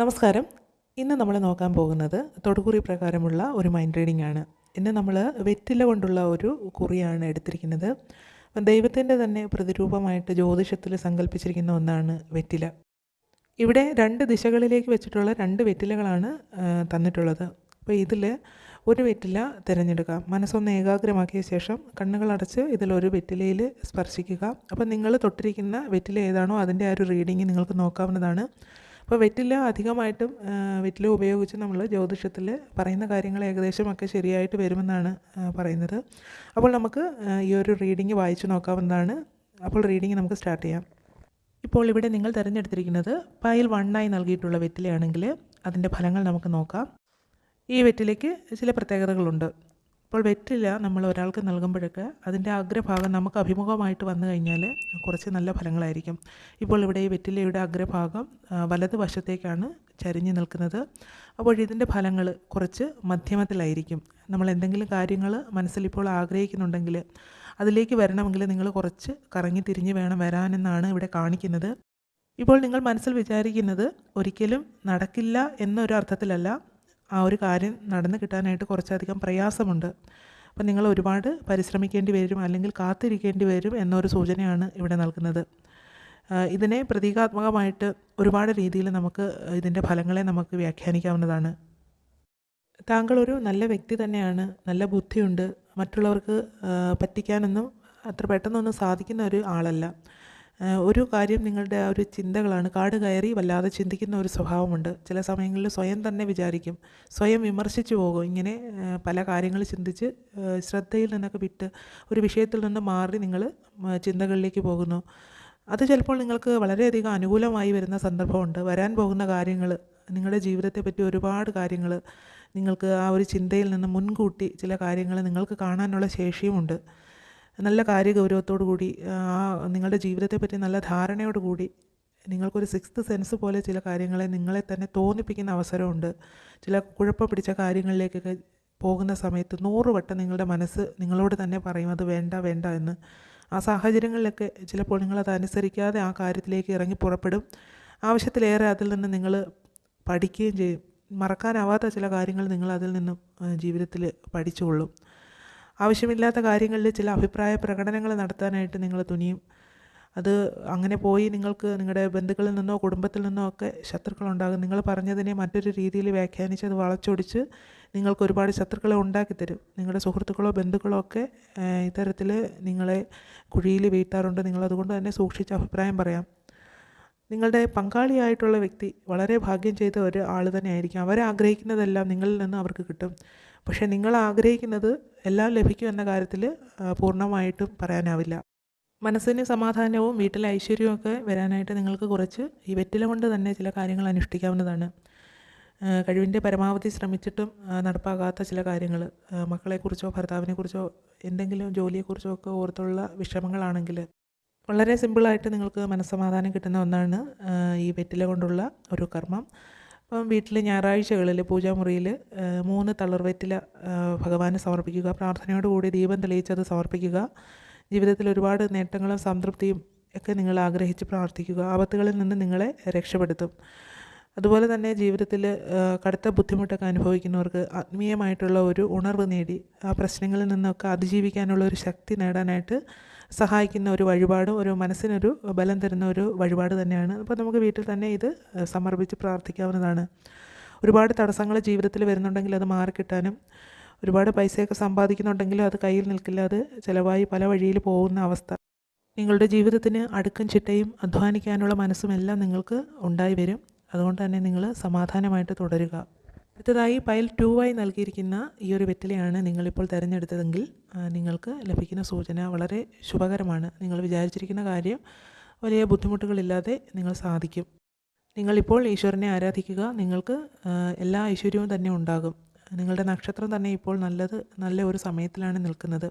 നമസ്കാരം. ഇന്ന് നമ്മൾ നോക്കാൻ പോകുന്നത് തൊടുകുറി പ്രകാരമുള്ള ഒരു മൈൻഡ് റീഡിംഗ് ആണ്. ഇന്ന് നമ്മൾ വെറ്റില കൊണ്ടുള്ള ഒരു കുറിയാണ് എടുത്തിരിക്കുന്നത്. ദൈവത്തിന്റെ തന്നെ പ്രതിരൂപമായിട്ട് ജ്യോതിഷത്തിൽ സങ്കല്പിച്ചിരിക്കുന്ന ഒന്നാണ് വെറ്റില. ഇവിടെ രണ്ട് ദിശകളിലേക്ക് വെച്ചിട്ടുള്ള രണ്ട് വെറ്റിലകളാണ് തന്നിട്ടുള്ളത്. അപ്പോൾ ഇതിൽ ഒരു വെറ്റില തിരഞ്ഞെടുക്കാം. മനസ്സൊന്ന് ഏകാഗ്രമാക്കിയ ശേഷം കണ്ണുകളടച്ച് ഇതിലൊരു വെറ്റിലയിൽ സ്പർശിക്കുക. അപ്പോൾ നിങ്ങൾ തൊട്ടിരിക്കുന്ന വെറ്റില ഏതാണോ അതിന്റെ ആ ഒരു റീഡിങ് നിങ്ങൾക്ക് നോക്കാവുന്നതാണ്. അപ്പോൾ വെറ്റില അധികമായിട്ടും വെറ്റില ഉപയോഗിച്ച് നമ്മൾ ജ്യോതിഷത്തിൽ പറയുന്ന കാര്യങ്ങൾ ഏകദേശമൊക്കെ ശരിയായിട്ട് വരുമെന്നാണ് പറയുന്നത്. അപ്പോൾ നമുക്ക് ഈ ഒരു റീഡിങ് വായിച്ചു നോക്കാവുന്നതാണ്. അപ്പോൾ റീഡിങ് നമുക്ക് സ്റ്റാർട്ട് ചെയ്യാം. ഇപ്പോൾ ഇവിടെ നിങ്ങൾ തിരഞ്ഞെടുത്തിരിക്കുന്നത് പൈൽ വണ്ണായി നൽകിയിട്ടുള്ള വെറ്റിലയാണെങ്കിൽ അതിന്റെ ഫലങ്ങൾ നമുക്ക് നോക്കാം. ഈ വെറ്റിലയ്ക്ക് ചില പ്രത്യേകതകളുണ്ട്. ഇപ്പോൾ വെറ്റില നമ്മൾ ഒരാൾക്ക് നൽകുമ്പോഴൊക്കെ അതിന്റെ അഗ്രഭാഗം നമുക്ക് അഭിമുഖമായിട്ട് വന്നു കഴിഞ്ഞാൽ കുറച്ച് നല്ല ഫലങ്ങളായിരിക്കും. ഇപ്പോൾ ഇവിടെ ഈ വെറ്റിലയുടെ അഗ്രഭാഗം വലതുവശത്തേക്കാണ് വലത് വശത്തേക്കാണ് ചരിഞ്ഞു നിൽക്കുന്നത്. അപ്പോൾ ഇതിന്റെ ഫലങ്ങൾ കുറച്ച് മധ്യമത്തിലായിരിക്കും. നമ്മൾ എന്തെങ്കിലും കാര്യങ്ങൾ മനസ്സിലിപ്പോൾ ആഗ്രഹിക്കുന്നുണ്ടെങ്കിൽ അതിലേക്ക് വരണമെങ്കിൽ നിങ്ങൾ കുറച്ച് കറങ്ങി തിരിഞ്ഞ് വേണം വരാനെന്നാണ് ഇവിടെ കാണിക്കുന്നത്. ഇപ്പോൾ നിങ്ങൾ മനസ്സിൽ വിചാരിക്കുന്നത് ഒരിക്കലും നടക്കില്ല എന്നൊരു അർത്ഥത്തിലല്ല ആ ഒരു കാര്യം നടന്നു കിട്ടാനായിട്ട് കുറച്ചധികം പ്രയാസമുണ്ട്. അപ്പം നിങ്ങൾ ഒരുപാട് പരിശ്രമിക്കേണ്ടി വരും അല്ലെങ്കിൽ കാത്തിരിക്കേണ്ടി വരും എന്നൊരു സൂചനയാണ് ഇവിടെ നൽകുന്നത്. ഇതിനെ പ്രതീകാത്മകമായിട്ട് ഒരുപാട് രീതിയിൽ നമുക്ക് ഇതിന്റെ ഫലങ്ങളെ നമുക്ക് വ്യാഖ്യാനിക്കാവുന്നതാണ്. താങ്കൾ ഒരു നല്ല വ്യക്തി തന്നെയാണ് നല്ല ബുദ്ധിയുണ്ട് മറ്റുള്ളവർക്ക് പറ്റിക്കാനൊന്നും അത്ര പെട്ടെന്നൊന്നും സാധിക്കുന്ന ഒരു ആളല്ല. ഒരു കാര്യം നിങ്ങളുടെ ആ ഒരു ചിന്തകളാണ്. കാട് കയറി വല്ലാതെ ചിന്തിക്കുന്ന ഒരു സ്വഭാവമുണ്ട്. ചില സമയങ്ങളിൽ സ്വയം തന്നെ വിചാരിക്കും. സ്വയം വിമർശിച്ചു പോകും. ഇങ്ങനെ പല കാര്യങ്ങൾ ചിന്തിച്ച് ശ്രദ്ധയിൽ നിന്നൊക്കെ വിട്ട് ഒരു വിഷയത്തിൽ നിന്ന് മാറി നിങ്ങൾ ചിന്തകളിലേക്ക് പോകുന്നു. അത് ചിലപ്പോൾ നിങ്ങൾക്ക് വളരെയധികം അനുകൂലമായി വരുന്ന സന്ദർഭമുണ്ട്. വരാൻ പോകുന്ന കാര്യങ്ങൾ നിങ്ങളുടെ ജീവിതത്തെ പറ്റി ഒരുപാട് കാര്യങ്ങൾ നിങ്ങൾക്ക് ആ ഒരു ചിന്തയിൽ നിന്ന് മുൻകൂട്ടി ചില കാര്യങ്ങൾ നിങ്ങൾക്ക് കാണാനുള്ള ശേഷിയുമുണ്ട്. നല്ല കാര്യഗൗരവത്തോടു കൂടി ആ നിങ്ങളുടെ ജീവിതത്തെപ്പറ്റി നല്ല ധാരണയോടു കൂടി നിങ്ങൾക്കൊരു സിക്സ്ത് സെൻസ് പോലെ ചില കാര്യങ്ങളെ നിങ്ങളെ തന്നെ തോന്നിപ്പിക്കുന്ന അവസരമുണ്ട്. ചില കുഴപ്പം പിടിച്ച കാര്യങ്ങളിലേക്കൊക്കെ പോകുന്ന സമയത്ത് നൂറ് വട്ടം നിങ്ങളുടെ മനസ്സ് നിങ്ങളോട് തന്നെ പറയും അത് വേണ്ട വേണ്ട എന്ന്. ആ സാഹചര്യങ്ങളിലൊക്കെ ചിലപ്പോൾ നിങ്ങളത് അനുസരിക്കാതെ ആ കാര്യത്തിലേക്ക് ഇറങ്ങി പുറപ്പെടും. ആവശ്യത്തിലേറെ അതിൽ നിന്ന് നിങ്ങൾ പഠിക്കുകയും ചെയ്യും. മറക്കാനാവാത്ത ചില കാര്യങ്ങൾ നിങ്ങൾ അതിൽ നിന്നും ജീവിതത്തിൽ പഠിച്ചുകൊള്ളും. ആവശ്യമില്ലാത്ത കാര്യങ്ങളിൽ ചില അഭിപ്രായ പ്രകടനങ്ങൾ നടത്താനായിട്ട് നിങ്ങൾ തുനിയും. അത് അങ്ങനെ പോയി നിങ്ങൾക്ക് നിങ്ങളുടെ ബന്ധുക്കളിൽ നിന്നോ കുടുംബത്തിൽ നിന്നോ ഒക്കെ ശത്രുക്കളുണ്ടാകും നിങ്ങൾ പറഞ്ഞതിനെ മറ്റൊരു രീതിയിൽ വ്യാഖ്യാനിച്ച് അത് വളച്ചൊടിച്ച് നിങ്ങൾക്ക് ഒരുപാട് ശത്രുക്കളെ ഉണ്ടാക്കിത്തരും നിങ്ങളുടെ സുഹൃത്തുക്കളോ ബന്ധുക്കളോ ഒക്കെ ഇത്തരത്തിൽ നിങ്ങളെ കുഴിയിൽ വീഴ്ത്താറുണ്ട്. നിങ്ങളതുകൊണ്ട് തന്നെ സൂക്ഷിച്ച് അഭിപ്രായം പറയാം. നിങ്ങളുടെ പങ്കാളിയായിട്ടുള്ള വ്യക്തി വളരെ ഭാഗ്യം ചെയ്ത ഒരു ആൾ തന്നെയായിരിക്കും. അവർ ആഗ്രഹിക്കുന്നതെല്ലാം നിങ്ങളിൽ നിന്ന് അവർക്ക് കിട്ടും. പക്ഷേ നിങ്ങൾ ആഗ്രഹിക്കുന്നത് എല്ലാം ലഭിക്കും എന്ന കാര്യത്തിൽ പൂർണമായിട്ടും പറയാനാവില്ല. മനസ്സിന് സമാധാനവും വീട്ടിലെ ഐശ്വര്യവും ഒക്കെ വരാനായിട്ട് നിങ്ങൾക്ക് കുറച്ച് ഈ വെറ്റില കൊണ്ട് തന്നെ ചില കാര്യങ്ങൾ അനുഷ്ഠിക്കാവുന്നതാണ്. കഴിവിന്റെ പരമാവധി ശ്രമിച്ചിട്ടും നടപ്പാകാത്ത ചില കാര്യങ്ങൾ മക്കളെക്കുറിച്ചോ ഭർത്താവിനെക്കുറിച്ചോ എന്തെങ്കിലും ജോലിയെക്കുറിച്ചോ ഒക്കെ ഓർത്തുള്ള വിഷമങ്ങളാണെങ്കിൽ വളരെ സിമ്പിളായിട്ട് നിങ്ങൾക്ക് മനസ്സമാധാനം കിട്ടുന്ന ഒന്നാണ് ഈ വെറ്റില കൊണ്ടുള്ള ഒരു കർമ്മം. അപ്പം വീട്ടിൽ ഞായറാഴ്ചകളിൽ പൂജാമുറിയിൽ മൂന്ന് തളർ വെറ്റില ഭഗവാനെ ഭഗവാന് സമർപ്പിക്കുക പ്രാർത്ഥനയോടുകൂടി ദീപം തെളിയിച്ചത് സമർപ്പിക്കുക ജീവിതത്തിൽ ഒരുപാട് നേട്ടങ്ങളും സംതൃപ്തിയും ഒക്കെ നിങ്ങൾ ആഗ്രഹിച്ച് പ്രാർത്ഥിക്കുക ആപത്തുകളിൽ നിന്ന് നിങ്ങളെ രക്ഷപ്പെടുത്തും. അതുപോലെ തന്നെ ജീവിതത്തിൽ കടുത്ത ബുദ്ധിമുട്ടൊക്കെ അനുഭവിക്കുന്നവർക്ക് ആത്മീയമായിട്ടുള്ള ഒരു ഉണർവ് നേടി ആ പ്രശ്നങ്ങളിൽ നിന്നൊക്കെ അതിജീവിക്കാനുള്ള ഒരു ശക്തി നേടാനായിട്ട് സഹായിക്കുന്ന ഒരു വഴിപാടും ഒരു മനസ്സിനൊരു ബലം തരുന്ന ഒരു വഴിപാട് തന്നെയാണ്. അപ്പോൾ നമുക്ക് വീട്ടിൽ തന്നെ ഇത് സമർപ്പിച്ച് പ്രാർത്ഥിക്കാവുന്നതാണ്. ഒരുപാട് തടസ്സങ്ങൾ ജീവിതത്തിൽ വരുന്നുണ്ടെങ്കിൽ അത് മാറിക്കിട്ടാനും ഒരുപാട് പൈസയൊക്കെ സമ്പാദിക്കുന്നുണ്ടെങ്കിലും അത് കയ്യിൽ നിൽക്കില്ല അത് ചിലവായി പല വഴിയിൽ പോകുന്ന അവസ്ഥ. നിങ്ങളുടെ ജീവിതത്തിന് അടുക്കും ചിട്ടയും അധ്വാനിക്കാനുള്ള മനസ്സും എല്ലാം നിങ്ങൾക്ക് ഉണ്ടായി വരും. അതുകൊണ്ട് തന്നെ നിങ്ങൾ സമാധാനമായിട്ട് തുടരുക. അടുത്തതായി പൈൽ ടു ആയി നൽകിയിരിക്കുന്ന ഈ ഒരു വെറ്റിലയാണ് നിങ്ങളിപ്പോൾ തിരഞ്ഞെടുത്തതെങ്കിൽ നിങ്ങൾക്ക് ലഭിക്കുന്ന സൂചന വളരെ ശുഭകരമാണ്. നിങ്ങൾ വിചാരിച്ചിരിക്കുന്ന കാര്യം വലിയ ബുദ്ധിമുട്ടുകളില്ലാതെ നിങ്ങൾ സാധിക്കും. നിങ്ങളിപ്പോൾ ഈശ്വരനെ ആരാധിക്കുക നിങ്ങൾക്ക് എല്ലാ ഐശ്വര്യവും തന്നെ ഉണ്ടാകും. നിങ്ങളുടെ നക്ഷത്രം തന്നെ ഇപ്പോൾ നല്ലത് നല്ല ഒരു സമയത്തിലാണ് നിൽക്കുന്നത്.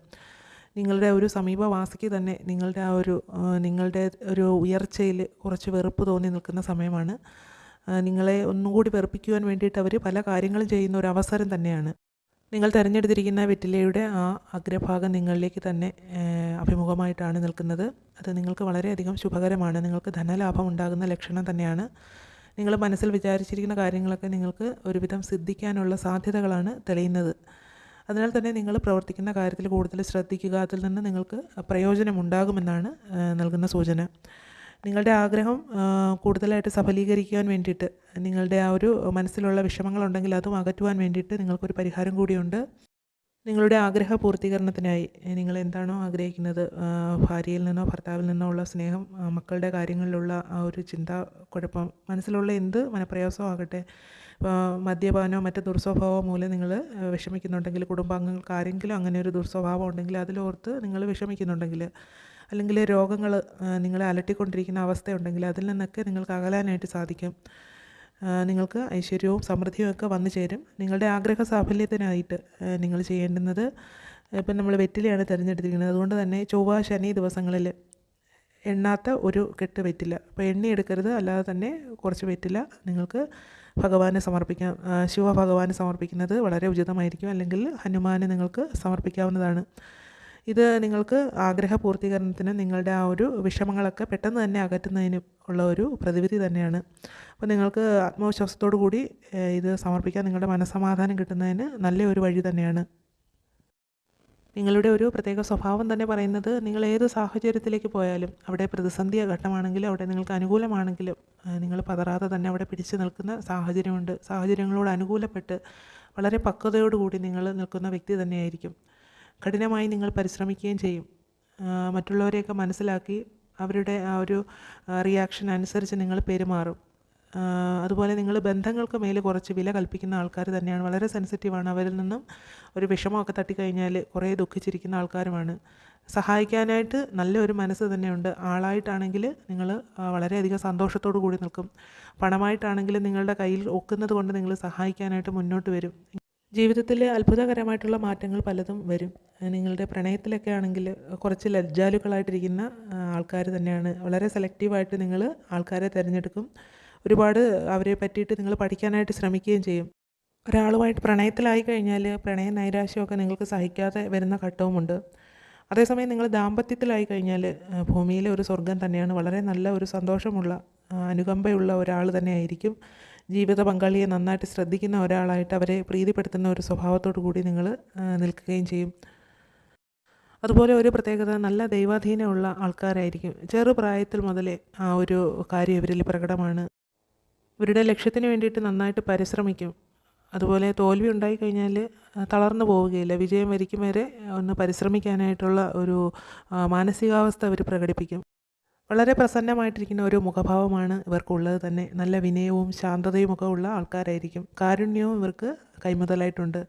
നിങ്ങളുടെ ഒരു സമീപവാസിക്ക് തന്നെ നിങ്ങളുടെ ആ ഒരു നിങ്ങളുടെ ഒരു ഉയർച്ചയിൽ കുറച്ച് വെറുപ്പ് തോന്നി നിൽക്കുന്ന സമയമാണ്. നിങ്ങളെ ഒന്നുകൂടി വെറുപ്പിക്കുവാൻ വേണ്ടിയിട്ട് അവർ പല കാര്യങ്ങളും ചെയ്യുന്ന ഒരു അവസരം തന്നെയാണ്. നിങ്ങൾ തിരഞ്ഞെടുത്തിരിക്കുന്ന വെറ്റിലയുടെ ആ അഗ്രഭാഗം നിങ്ങളിലേക്ക് തന്നെ അഭിമുഖമായിട്ടാണ് നിൽക്കുന്നത്. അത് നിങ്ങൾക്ക് വളരെയധികം ശുഭകരമാണ്. നിങ്ങൾക്ക് ധനലാഭം ഉണ്ടാകുന്ന ലക്ഷണം തന്നെയാണ്. നിങ്ങൾ മനസ്സിൽ വിചാരിച്ചിരിക്കുന്ന കാര്യങ്ങളൊക്കെ നിങ്ങൾക്ക് ഒരുവിധം സിദ്ധിക്കാനുള്ള സാധ്യതകളാണ് തെളിയുന്നത്. അതിനാൽ തന്നെ നിങ്ങൾ പ്രവർത്തിക്കുന്ന കാര്യത്തിൽ കൂടുതൽ ശ്രദ്ധിക്കുക. അതിൽ നിന്ന് നിങ്ങൾക്ക് പ്രയോജനമുണ്ടാകുമെന്നാണ് നൽകുന്ന സൂചന. നിങ്ങളുടെ ആഗ്രഹം കൂടുതലായിട്ട് സഫലീകരിക്കുവാൻ വേണ്ടിയിട്ട് നിങ്ങളുടെ ആ ഒരു മനസ്സിലുള്ള വിഷമങ്ങളുണ്ടെങ്കിൽ അതും അകറ്റുവാൻ വേണ്ടിയിട്ട് നിങ്ങൾക്കൊരു പരിഹാരം കൂടിയുണ്ട്. നിങ്ങളുടെ ആഗ്രഹ പൂർത്തീകരണത്തിനായി നിങ്ങൾ എന്താണോ ആഗ്രഹിക്കുന്നത് ഭാര്യയിൽ നിന്നോ ഭർത്താവിൽ നിന്നോ ഉള്ള സ്നേഹം മക്കളുടെ കാര്യങ്ങളിലുള്ള ആ ഒരു ചിന്ത കുഴപ്പം മനസ്സിലുള്ള എന്ത് മനപ്രയാസവും ആകട്ടെ മദ്യപാനോ മറ്റ് ദുർസ്വഭാവമോ മൂലം നിങ്ങൾ വിഷമിക്കുന്നുണ്ടെങ്കിൽ കുടുംബാംഗങ്ങൾക്ക് ആരെങ്കിലും അങ്ങനെ ഒരു ദുർസ്വഭാവം ഉണ്ടെങ്കിൽ അതിലോർത്ത് നിങ്ങൾ വിഷമിക്കുന്നുണ്ടെങ്കിൽ അല്ലെങ്കിൽ രോഗങ്ങൾ നിങ്ങളെ അലട്ടിക്കൊണ്ടിരിക്കുന്ന അവസ്ഥയുണ്ടെങ്കിൽ അതിൽ നിന്നൊക്കെ നിങ്ങൾക്ക് അകലാനായിട്ട് സാധിക്കും. നിങ്ങൾക്ക് ഐശ്വര്യവും സമൃദ്ധിയും ഒക്കെ വന്നു ചേരും. നിങ്ങളുടെ ആഗ്രഹ സാഫല്യത്തിനായിട്ട് നിങ്ങൾ ചെയ്യേണ്ടുന്നത് ഇപ്പം നമ്മൾ വെറ്റിലയാണ് തിരഞ്ഞെടുത്തിരിക്കുന്നത്. അതുകൊണ്ട് തന്നെ ചൊവ്വ ശനി ദിവസങ്ങളിൽ എണ്ണാത്ത ഒരു കെട്ട് വെറ്റില. അപ്പോൾ എണ്ണി എടുക്കരുത് അല്ലാതെ തന്നെ കുറച്ച് വെറ്റില നിങ്ങൾക്ക് ഭഗവാനെ സമർപ്പിക്കാം. ശിവ ഭഗവാന് സമർപ്പിക്കുന്നത് വളരെ ഉചിതമായിരിക്കും. അല്ലെങ്കിൽ ഹനുമാന് നിങ്ങൾക്ക് സമർപ്പിക്കാവുന്നതാണ്. ഇത് നിങ്ങൾക്ക് ആഗ്രഹ പൂർത്തീകരണത്തിന് നിങ്ങളുടെ ആ ഒരു വിഷമങ്ങളൊക്കെ പെട്ടെന്ന് തന്നെ അകറ്റുന്നതിനും ഉള്ള ഒരു പ്രതിവിധി തന്നെയാണ്. അപ്പോൾ നിങ്ങൾക്ക് ആത്മവിശ്വാസത്തോടു കൂടി ഇത് സമർപ്പിക്കാൻ നിങ്ങളുടെ മനസ്സമാധാനം കിട്ടുന്നതിന് നല്ല ഒരു വഴി തന്നെയാണ്. നിങ്ങളുടെ ഒരു പ്രത്യേക സ്വഭാവം തന്നെ പറയുന്നത് നിങ്ങൾ ഏത് സാഹചര്യത്തിലേക്ക് പോയാലും അവിടെ പ്രതിസന്ധി ഘട്ടമാണെങ്കിലും അവിടെ നിങ്ങൾക്ക് അനുകൂലമാണെങ്കിലും നിങ്ങൾ പതറാതെ തന്നെ അവിടെ പിടിച്ചു നിൽക്കുന്ന സാഹചര്യമുണ്ട്. സാഹചര്യങ്ങളോട് അനുകൂലപ്പെട്ട് വളരെ പക്വതയോടുകൂടി നിങ്ങൾ നിൽക്കുന്ന വ്യക്തി തന്നെയായിരിക്കും. കഠിനമായി നിങ്ങൾ പരിശ്രമിക്കുകയും ചെയ്യും. മറ്റുള്ളവരെയൊക്കെ മനസ്സിലാക്കി അവരുടെ ആ ഒരു റിയാക്ഷൻ അനുസരിച്ച് നിങ്ങൾ പെരുമാറും. അതുപോലെ നിങ്ങൾ ബന്ധങ്ങൾക്ക് മേൽ കുറച്ച് വില കൽപ്പിക്കുന്ന ആൾക്കാർ തന്നെയാണ്. വളരെ സെൻസിറ്റീവാണ് അവരിൽ നിന്നും ഒരു വിഷമമൊക്കെ തട്ടിക്കഴിഞ്ഞാൽ കുറേ ദുഃഖിച്ചിരിക്കുന്ന ആൾക്കാരുമാണ്. സഹായിക്കാനായിട്ട് നല്ലൊരു മനസ്സ് തന്നെയുണ്ട്. ആളായിട്ടാണെങ്കിൽ നിങ്ങൾ വളരെയധികം സന്തോഷത്തോടു കൂടി നിൽക്കും. പണമായിട്ടാണെങ്കിൽ നിങ്ങളുടെ കയ്യിൽ ഒക്കുന്നത് കൊണ്ട് നിങ്ങൾ സഹായിക്കാനായിട്ട് മുന്നോട്ട് വരും. ജീവിതത്തിൽ അത്ഭുതകരമായിട്ടുള്ള മാറ്റങ്ങൾ പലതും വരും. നിങ്ങളുടെ പ്രണയത്തിലൊക്കെ ആണെങ്കിൽ കുറച്ച് ലജ്ജാലുക്കളായിട്ടിരിക്കുന്ന ആൾക്കാർ തന്നെയാണ്. വളരെ സെലക്റ്റീവായിട്ട് നിങ്ങൾ ആൾക്കാരെ തിരഞ്ഞെടുക്കും. ഒരുപാട് അവരെ പറ്റിയിട്ട് നിങ്ങൾ പഠിക്കാനായിട്ട് ശ്രമിക്കുകയും ചെയ്യും. ഒരാളുമായിട്ട് പ്രണയത്തിലായി കഴിഞ്ഞാൽ പ്രണയ നൈരാശ്യമൊക്കെ നിങ്ങൾക്ക് സഹിക്കാതെ വരുന്ന ഘട്ടവുമുണ്ട്. അതേസമയം നിങ്ങൾ ദാമ്പത്യത്തിലായി കഴിഞ്ഞാൽ ഭൂമിയിലെ ഒരു സ്വർഗം തന്നെയാണ് വളരെ നല്ല ഒരു സന്തോഷമുള്ള അനുകമ്പയുള്ള ഒരാൾ തന്നെയായിരിക്കും. ജീവിത പങ്കാളിയെ നന്നായിട്ട് ശ്രദ്ധിക്കുന്ന ഒരാളായിട്ട് അവരെ പ്രീതിപ്പെടുത്തുന്ന ഒരു സ്വഭാവത്തോടു കൂടി നിങ്ങൾ നിൽക്കുകയും ചെയ്യും. അതുപോലെ ഒരു പ്രത്യേകത നല്ല ദൈവാധീനമുള്ള ആൾക്കാരായിരിക്കും. ചെറുപ്രായത്തിൽ മുതലേ ആ ഒരു കാര്യം ഇവരിൽ പ്രകടമാണ്. ഇവരുടെ ലക്ഷ്യത്തിന് വേണ്ടിയിട്ട് നന്നായിട്ട് പരിശ്രമിക്കും. അതുപോലെ തോൽവി ഉണ്ടായിക്കഴിഞ്ഞാൽ തളർന്നു പോവുകയില്ല. വിജയം വരിക്കും വരെ ഒന്ന് പരിശ്രമിക്കാനായിട്ടുള്ള ഒരു മാനസികാവസ്ഥ അവർ പ്രകടിപ്പിക്കും. വളരെ പ്രസന്നമായിട്ടിരിക്കുന്ന ഒരു മുഖഭാവമാണ് ഇവർക്കുള്ളത് തന്നെ. നല്ല വിനയവും ശാന്തതയും ഒക്കെ ഉള്ള ആൾക്കാരായിരിക്കും. കാരുണ്യവും ഇവർക്ക് കൈമുതലായിട്ടുണ്ട്.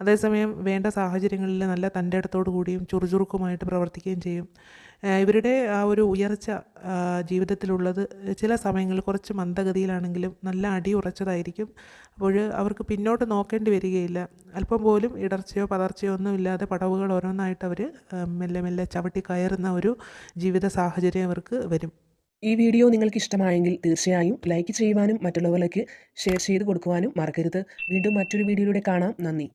അതേസമയം വേണ്ട സാഹചര്യങ്ങളിൽ നല്ല തന്റെ ഇടത്തോടു കൂടിയും ചുറുചുറുക്കുമായിട്ട് പ്രവർത്തിക്കുകയും ചെയ്യും. ഇവരുടെ ആ ഒരു ഉയർച്ച ജീവിതത്തിലുള്ളത് ചില സമയങ്ങളിൽ കുറച്ച് മന്ദഗതിയിലാണെങ്കിലും നല്ല അടി ഉറച്ചതായിരിക്കും. അപ്പോൾ അവർക്ക് പിന്നോട്ട് നോക്കേണ്ടി വരികയില്ല. അല്പം പോലും ഇടർച്ചയോ പതർച്ചയോ ഒന്നും ഇല്ലാതെ പടവുകൾ ഓരോന്നായിട്ട് അവർ മെല്ലെ മെല്ലെ ചവിട്ടി കയറുന്ന ഒരു ജീവിത സാഹചര്യം അവർക്ക് വരും. ഈ വീഡിയോ നിങ്ങൾക്ക് ഇഷ്ടമായെങ്കിൽ തീർച്ചയായും ലൈക്ക് ചെയ്യുവാനും മറ്റുള്ളവരിലേക്ക് ഷെയർ ചെയ്ത് കൊടുക്കുവാനും മറക്കരുത്. വീണ്ടും മറ്റൊരു വീഡിയോയിലൂടെ കാണാം. നന്ദി.